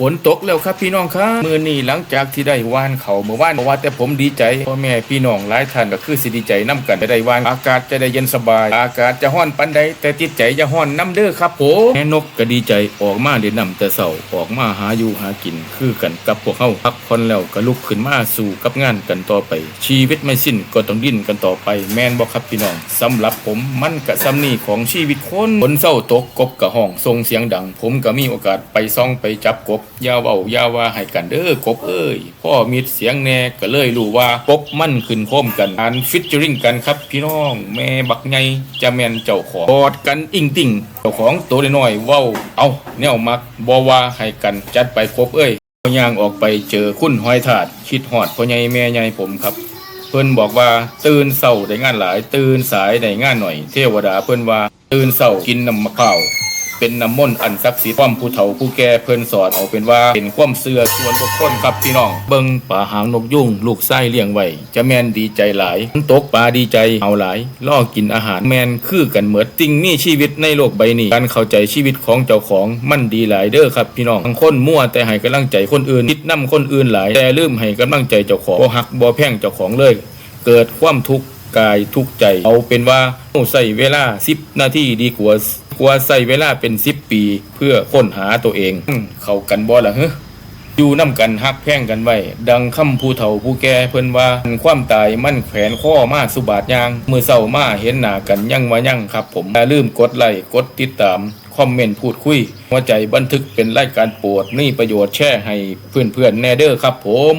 ฝนตกแล้วครับพี่น้องครับมือนี้หลังจากที่ได้ว่านเขาเมื่อวานบอว่าแต่ผมดีใจพ่อแม่พี่น้องหลายท่านก็คือสิดีใจน้กันจะได้ว่านอากาศจะได้เย็นสบาย อากาศจะห้อนปันใดแต่จิตใจจะห้อนน้ำเด้อครับผมแม่นกก็ดีใจออกมาเด่นนำแต่เสาออกมาหาอยู่หากิน คือกันกับพวกเขาพักผ่อนแล้วก็ลุกขึ้นมาสู่กับงานกันต่อไป ชีวิตไม่สิ้นก็ต้องดิ้นกันต่อไป แม่นบอกครับพี่น้องสำหรับผมมันกะซ้ำนี่ของชีวิตคนฝนเศร้าตกกบกะห้องส่งเสียงดัง ผมก็มีโอกาสไปซ่องไปจับกบยาวเว้ายาว่าให้กันเด้อกบเอ้ยพ่อมีเสียงแน่ก็เลยรู้ว่ากบมั่นขึ้นโคมกันอันฟิชเจอริงกันครับพี่น้องแม่บักไงจะแมนเจ้าของกอดกันอิงติ่งเจ้าของตัวน้อยเว้าเอาแนวมักบ่ว่าให้กันจัดไปกบเอ้ยย่างออกไปเจอคุณหอยถาดคิดหอดพ่อใหญ่แม่ใหญ่ผมครับ เพิ่นบอกว่าตื่นเศร้าได้งานหลาย ตื่นสายได้งานหน่อย เทวดาเพิ่นว่าตื่นเศร้ากินน้ำมะพร้าว เป็นน้ำมนต์อันศักดิ์สิทธิ์ความผู้เฒ่าผู้แก่เพิ่นสอนเอาเป็นว่าเป็นความเชื่อส่วนบุคคลครับพี่น้อง เบิ่งป่าหางนกยุ่งลูกไส้เลี้ยงไว้จะแมนดีใจหลายฝนตกปลาดีใจเอาหลายล่อกินอาหารแมนคือกันเหมือนสิ่งมีชีวิตในโลกใบนี้ การเข้าใจชีวิตของเจ้าของมันดีหลายเด้อครับพี่น้องบางคนมั่วแต่ให้กำลังใจคนอื่นคิดนํคนอื่นหลายแต่ลืมให้กำลังใจเจ้าของบ่ฮักบ่แพ่งเจ้าของเลย เกิดความทุกข์กายทุกข์ใจเอาเป็นว่าเราใส่เวลา 10 นาทีดีกว่า กว่าใส่เวลาเป็น10ปีเพื่อค้นหาตัวเองอืมเข้ากันบ่ล่ะเฮ้อยู่น้ำกันฮักแพงกันไว้ ดังคำผู้เฒ่าผู้แก่เพิ่นว่าความตายมันแขวนข้อมาสุบาทยาง มือเศร้ามาเห็นหน้ากันยังมายังครับ ผมอย่าลืมกดไลค์กดติดตาม คอมเมนต์พูดคุย หัวใจบันทึกเป็นรายการโปรดนี่ประโยชน์แช่ให้เพื่อนๆแน่เด้อครับผม